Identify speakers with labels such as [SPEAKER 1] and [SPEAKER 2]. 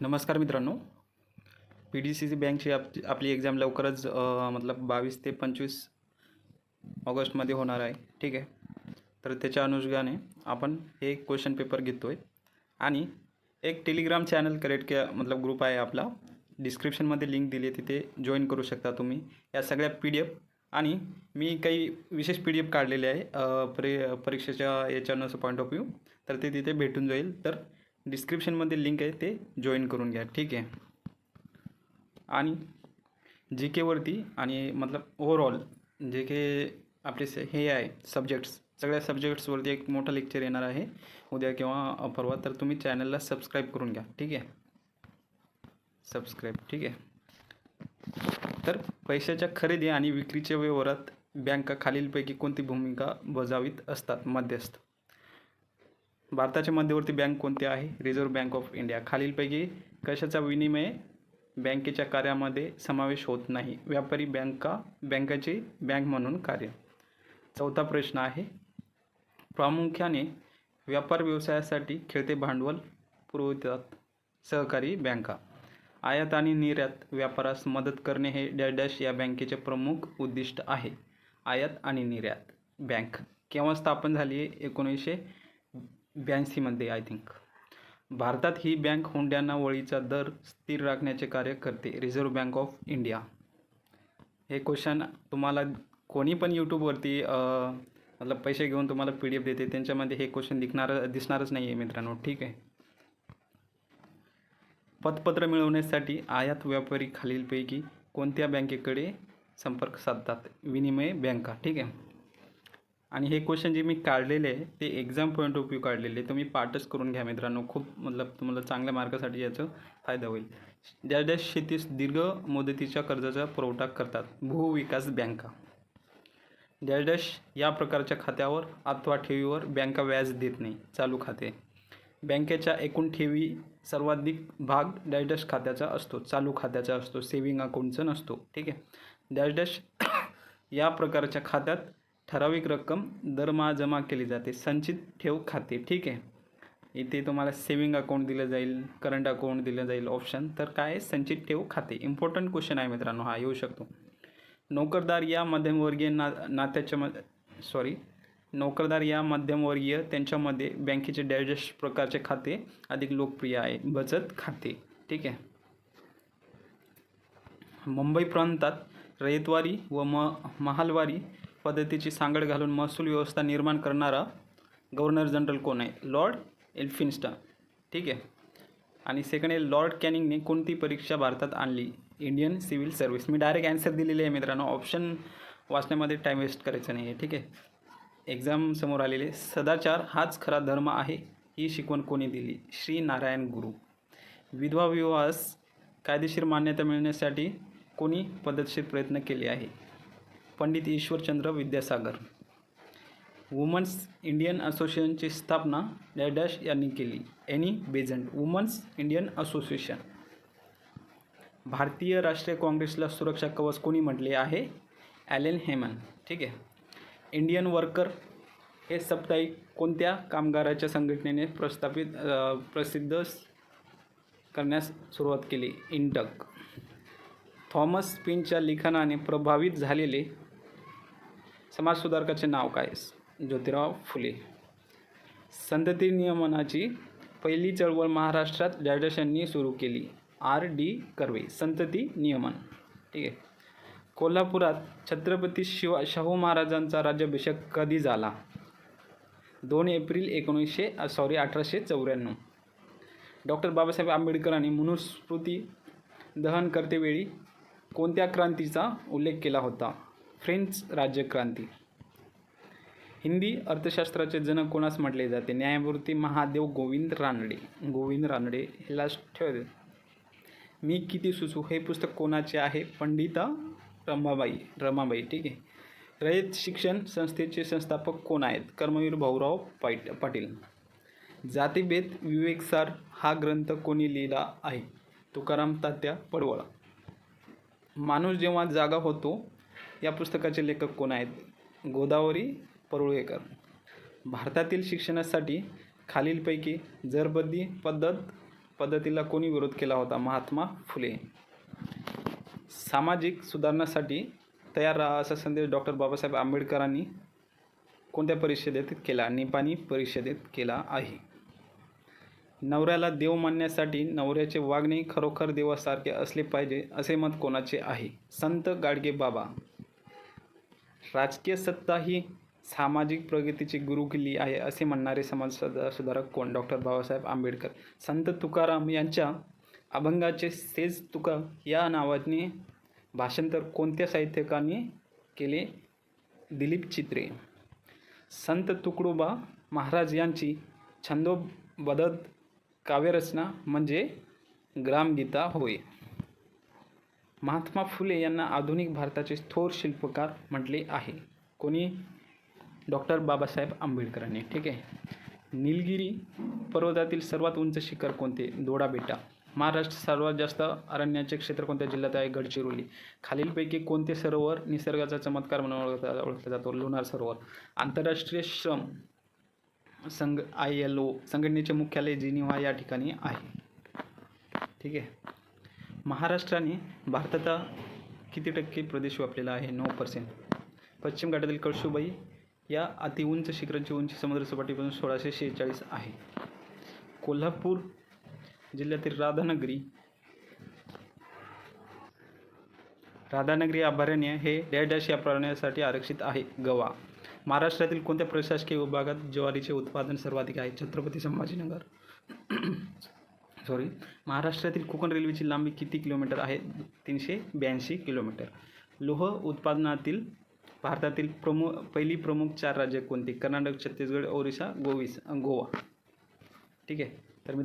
[SPEAKER 1] नमस्कार मित्रांनो. P D C C बँकची आप आपली एक्झाम लवकरच मतलब बावीस ते पंचवीस ऑगस्टमध्ये होणार आहे. ठीक आहे? तर त्याच्या अनुषंगाने आपण हे क्वेश्चन पेपर घेतो आहे आणि एक टेलिग्राम चॅनल क्रिएट के मतलब ग्रुप आहे आपला. डिस्क्रिप्शनमध्ये लिंक दिली आहे तिथे जॉईन करू शकता तुम्ही. या सगळ्या पी डी एफ आणि मी काही विशेष पी डी एफ काढलेले आहे अ, परी परीक्षेच्या याच्यानं पॉईंट ऑफ व्ह्यू तर ते तिथे भेटून जाईल. तर डिस्क्रिप्शनमध्ये लिंक आहे ते जॉईन करून घ्या. ठीक आहे. आणि जी केवरती आणि मतलब ओव्हरऑल जे के आपले से हे आहे सब्जेक्ट्स सगळ्या सब्जेक्ट्सवरती एक मोठं लेक्चर येणार आहे. उद्या किंवा परवा तर तुम्ही चॅनलला सबस्क्राईब करून घ्या. ठीक आहे? सबस्क्राईब ठीक आहे? तर पैशाच्या खरेदी आणि विक्रीच्या व्यवहारात बँका खालीलपैकी कोणती भूमिका बजावीत असतात? मध्यस्थ. भारताची मध्यवर्ती बँक कोणती आहे? रिझर्व्ह बँक ऑफ इंडिया खालीलपैकी कशाचा विनिमय बँकेच्या कार्यामध्ये समावेश होत नाही? व्यापारी बँका बँकेची बँक म्हणून कार्य. चौथा प्रश्न आहे. प्रामुख्याने व्यापार व्यवसायासाठी खेळते भांडवल पुरवतात सहकारी बँका. आयात आणि निर्यात व्यापारास मदत करणे हे डॅश डॅश या बँकेचे प्रमुख उद्दिष्ट आहे. आयात आणि निर्यात बँक केव्हा स्थापन झाली आहे? एकोणीसशे ब्याऐंशीमध्ये आय थिंक भारतात ही बँक हुंड्यांना वळीचा दर स्थिर राखण्याचे कार्य करते. रिझर्व्ह बँक ऑफ इंडिया हे क्वेश्चन तुम्हाला कोणी पण यूट्यूबवरती मतलब पैसे घेऊन तुम्हाला पी डी एफ देते त्यांच्यामध्ये हे क्वेश्चन दिखणार दिसणारच नाही आहे मित्रांनो. ठीक आहे? पतपत्र मिळवण्यासाठी आयात व्यापारी खालीलपैकी कोणत्या बँकेकडे संपर्क साधतात? विनिमय बँका. ठीक आहे? आणि हे क्वेश्चन जे मी काढलेले आहे ते एक्झाम पॉईंट ऑफ व्ह्यू काढलेले तुम्ही पाठच करून घ्या मित्रांनो. खूप मतलब तुम्हाला चांगल्या मार्कासाठी याचं फायदा होईल. ज्या ज्या शेतीस दीर्घ मुदतीच्या कर्जाचा पुरवठा करतात भूविकास बँका. डॅश डॅश या प्रकारच्या खात्यावर अथवा ठेवीवर बँका व्याज देत नाही चालू खाते. बँकेच्या एकूण ठेवी सर्वाधिक भाग डॅश डॅश खात्याचा असतो चालू खात्याचा असतो सेविंग अकाउंटचा नसतो. ठीक आहे? डॅश डॅश या प्रकारच्या खात्यात ठराविक रक्कम दरमहा जमा केली जाते. संचित ठेव खाते. ठीक आहे? इथे तुम्हाला सेविंग अकाउंट दिलं जाईल करंट अकाउंट दिलं जाईल ऑप्शन तर काय आहे? संचित ठेव खाते. इम्पॉर्टंट क्वेश्चन आहे मित्रांनो हा येऊ शकतो. नोकरदार या मध्यमवर्गीय ना नात्याच्या म सॉरी नोकरदार या मध्यमवर्गीय त्यांच्यामध्ये बँकेचे डायजेस्ट प्रकारचे खाते अधिक लोकप्रिय आहे. बचत खाते. ठीक आहे? मुंबई प्रांतात रयतवारी व म महालवारी पद्धतीची सांगड घालून महसूल व्यवस्था निर्माण करणारा गव्हर्नर जनरल कोण आहे? Lord Elphinstone. ठीक आहे? आणि सेकंड आहे लॉर्ड कॅनिंगने कोणती परीक्षा भारतात आणली? Indian Civil Service. मी डायरेक्ट ॲन्सर दिलेले आहे मित्रांनो. ऑप्शन वाचण्यामध्ये टाईम वेस्ट करायचा नाही आहे ठीक आहे? एक्झाम समोर आलेले. सदाचार हाच खरा धर्म आहे ही शिकवण कोणी दिली? श्री नारायण गुरु. विधवा विवाहास कायदेशीर मान्यता मिळण्यासाठी कोणी पद्धतशीर प्रयत्न केले आहे? पंडित ईश्वरचंद्र विद्यासागर. वुमन्स इंडियन असोसिएशनची स्थापना डॅश डॅश यांनी केली. Annie Besant Women's Indian Association भारतीय राष्ट्रीय काँग्रेसला सुरक्षा कवच कोणी म्हटले आहे? ॲलेन हेमन ठीक आहे. इंडियन वर्कर हे साप्ताहिक कोणत्या कामगाराच्या संघटनेने प्रस्थापित प्रसिद्ध करण्यास सुरुवात केली? इंटक थॉमस पिनच्या लिखाणाने प्रभावित झालेले समाजसुधारकाचे नाव काय? ज्योतिराव फुले. संतती नियमनाची पहिली चळवळ महाराष्ट्रात डॅडश सुरू केली. आर डी कर्वे संतती नियमन. ठीक आहे. कोल्हापुरात छत्रपती शिवा शाहू महाराजांचा राज्याभिषेक कधी झाला? दोन एप्रिल एकोणीसशे सॉरी अठराशे चौऱ्याण्णव. डॉक्टर बाबासाहेब आंबेडकरांनी मनुस्मृती दहन करतेवेळी कोणत्या क्रांतीचा उल्लेख केला होता? फ्रेंच राज्यक्रांती. हिंदी अर्थशास्त्राचे जनक कोणास म्हटले जाते? न्यायमूर्ती महादेव गोविंद रानडे. गोविंद रानडे ह्याला लास्ट ठेव मी किती सुचू हे पुस्तक कोणाचे आहे? पंडिता रमाबाई. रमाबाई ठीक आहे. रयत शिक्षण संस्थेचे संस्थापक कोण आहेत? कर्मवीर भाऊराव पाईट पाटील. जातीभेद विवेकसार हा ग्रंथ कोणी लिहिला आहे? तुकाराम तात्या पडवळा. माणूस जेव्हा जागा होतो या पुस्तकाचे लेखक कोण आहेत? गोदावरी परुळेकर. भारतातील शिक्षणासाठी खालीलपैकी जरबद्दी पद्धत पद्धतीला कोणी विरोध केला होता? महात्मा फुले. सामाजिक सुधारणासाठी तयार राहा असा संदेश डॉक्टर बाबासाहेब आंबेडकरांनी कोणत्या परिषदेत केला? निपाणी परिषदेत केला आहे. नवऱ्याला देव मानण्यासाठी नवऱ्याचे वागणे खरोखर देवासारखे असले पाहिजे असे मत कोणाचे आहे? संत गाडगे बाबा. राजकीय सत्ता ही सामाजिक प्रगतीची गुरुकिल्ली आहे असे म्हणणारे समाज सुधारक कोण? डॉक्टर बाबासाहेब आंबेडकर. संत तुकाराम यांच्या अभंगाचे सेज तुका या नावाने भाषांतर कोणत्या साहित्यकांनी केले? दिलीप चित्रे. संत तुकडोबा महाराज यांची छंदोबदत काव्यरचना म्हणजे ग्रामगीता होय. महात्मा फुले यांना आधुनिक भारताचे थोर शिल्पकार म्हटले आहे. कोणी? डॉक्टर बाबासाहेब आंबेडकरांनी. ठीक आहे. निलगिरी पर्वतातील सर्वात उंच शिखर कोणते? दोडा बेटा. महाराष्ट्र सर्वात जास्त अरण्याचे क्षेत्र कोणत्या जिल्ह्यात आहे? गडचिरोली. खालीलपैकी कोणते सरोवर निसर्गाचा चमत्कार म्हणून ओळखला ओळखला जातो? लोणार सरोवर. आंतरराष्ट्रीय श्रम संघ आय एल ओ संघटनेचे मुख्यालय जिनिव्हा या ठिकाणी आहे. ठीक आहे. महाराष्ट्राने भारताचा किती टक्के प्रदेश व्यापलेला आहे? नऊ पर्सेंट पश्चिम घाटातील कळसुबाई या अतिउंच शिखरांची उंची समुद्रसपाटीपासून सोळाशे शेहेचाळीस आहे. कोल्हापूर जिल्ह्यातील राधानगरी राधानगरी अभयारण्य हे डॅश डॅश या प्राण्यासाठी आरक्षित आहे. गवा. महाराष्ट्रातील कोणत्या प्रशासकीय विभागात ज्वारीचे उत्पादन सर्वाधिक आहे? छत्रपती संभाजीनगर. सॉरी महाराष्ट्रातील कोकण रेल्वेची लांबी किती किलोमीटर आहे? तीनशे ब्याऐंशी किलोमीटर. लोह उत्पादनातील भारतातील प्रमुख पहिली प्रमुख चार राज्ये कोणती? कर्नाटक छत्तीसगड ओरिसा गोविस गोवा. ठीक आहे? तर मित्र